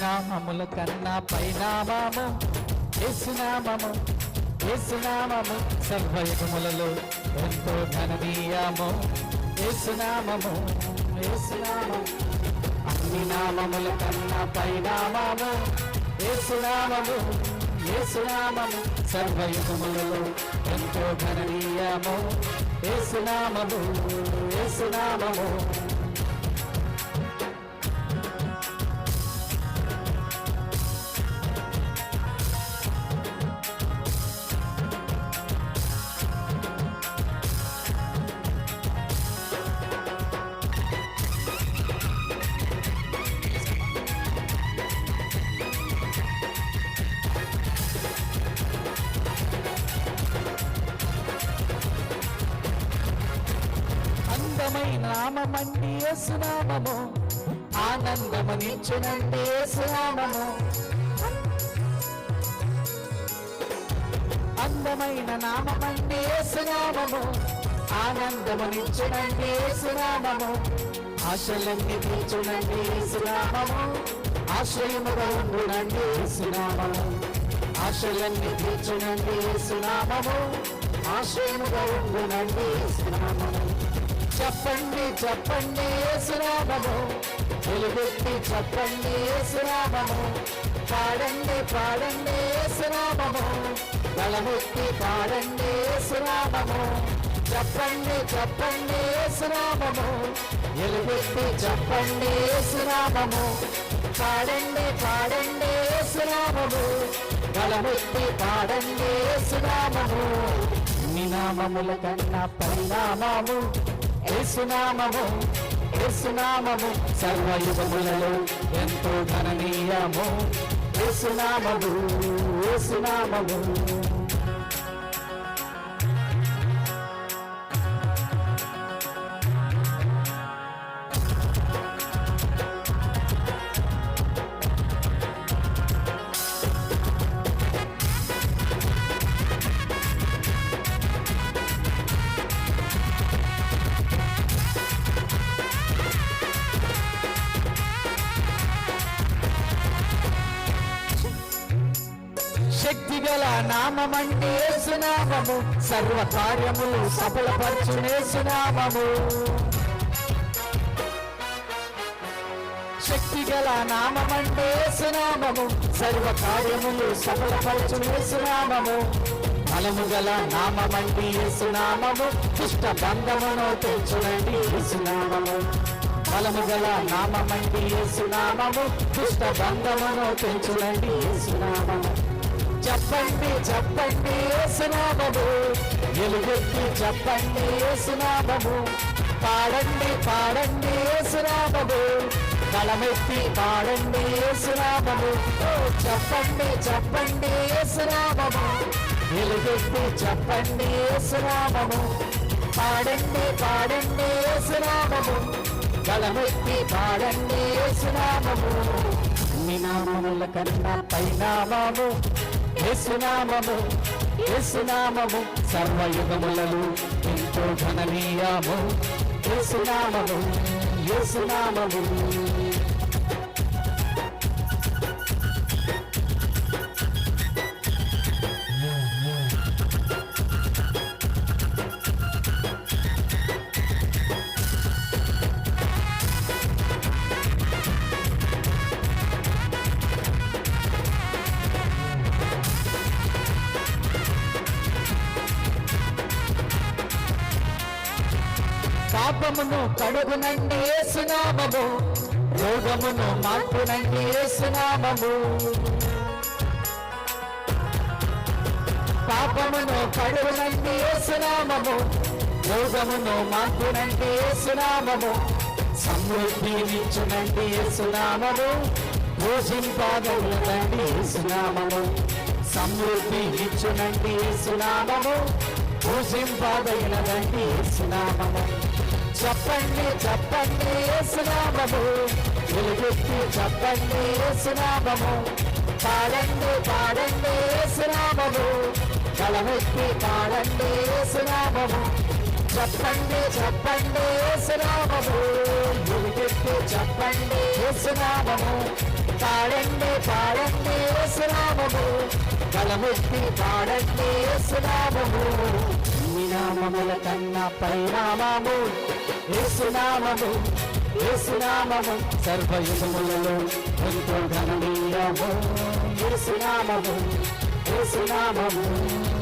నామముల కన్నా పైనామము యేసునామము యేసునామము సర్వయుగములలో ఎంతో ఘననీయము యేసునామము యేసునామము అన్ని నామముల కన్నా పైనామము యేసునామము యేసునామము సర్వయుగములలో ఎంతో ఘననీయము యేసునామము ఏసునామము అందమైన నామమండి యేసునామము. ఆనందమనిచ్చునండి యేసునామము. అందమైన నామమండి యేసునామము. ఆనందమనిచ్చునండి యేసునామము. ఆశలన్నీ తీర్చునండి యేసునామము. ఆశ్రయముగా ఉండునండి యేసునామము. ఆశలన్నీ తీర్చునండి యేసునామము. ఆశ్రయముగా ఉండునండి యేసునామము. చెప్పండి చెప్పండి యేసునామము. వెలుగెత్తి చెప్పండి యేసునామము. పాడండి పాడండి యేసునామము. బలమెత్తి పాడండి యేసునామము. చెప్పండి చెప్పండి యేసునామము. వెలుగెత్తి చెప్పండి యేసునామము. పాడండి పాడండి యేసునామము. బలమెత్తి పాడండి యేసునామము. నీ నామముల కన్నా పరిణామము. ఏసునామము ఏసునామము సర్వయుగములలో ఎంతో ఘననీయము ఏసునామము ఏసునామము శక్తి గల నామమంటే సునామము సర్వ కార్యములు సఫలపరచునేసునామము. శక్తి గల నామమంటే సునామము సర్వ కార్యములు సఫలపరచునేసునామము. బలము గల నామమంటి సునామము దుష్ట బంధమును తెచ్చునండి సునామము బలము గల నామమంటి సునామము దుష్ట బంధమును తెచ్చునండి సునామము చెప్పండి చెప్పండి ఏసునామము ఎలుగెత్తి చెప్పండి ఏసునామము పాడండి పాడండి ఏసునామము బలమెత్తి పాడండి ఏసునామము చెప్పండి చెప్పండి ఏసునామము ఎలుగెత్తి చెప్పండి ఏసునామము పాడండి పాడండి ఏసునామము బలమెత్తి పాడండి ఏసునామము నినామముల కన్నా పైనామము యేసునామము యేసునామము సర్వయుగములలో ఎంతో ఘననీయము. యేసునామము యేసునామము పాపమును కడుగునండి ఏసునామము. రోగమును మార్పునండి ఏసునామము. పాపమును కడుగునండి ఏసునామము. రోగమును మార్పునండి ఏసునామము. సమృద్ధినిచ్చునండి ఏసునామము. పోషింపగలుగునండి ఏసునామము. సమృద్ధి ఇచ్చునండి యేసునామము పోషింపదగినదండి యేసునామము చెప్పండి చెప్పండి యేసునామము వెలుగెత్తి చెప్పండి యేసునామము పాడండి పాడండి యేసునామము బలమెత్తి పాడండి యేసునామము చెప్పండి చెప్పండి యేసునామము వెలుగెత్తి చెప్పండి యేసునామము పాడండి పాడండి యేసునామము బలమెత్తి పాడండి యేసునామము నామముల కన్నా పరిణామము ఏసునామము ఏసునామము సర్వయుగములలో ఎంతో ఘననీయము. ఏసునామము ఏసునామము.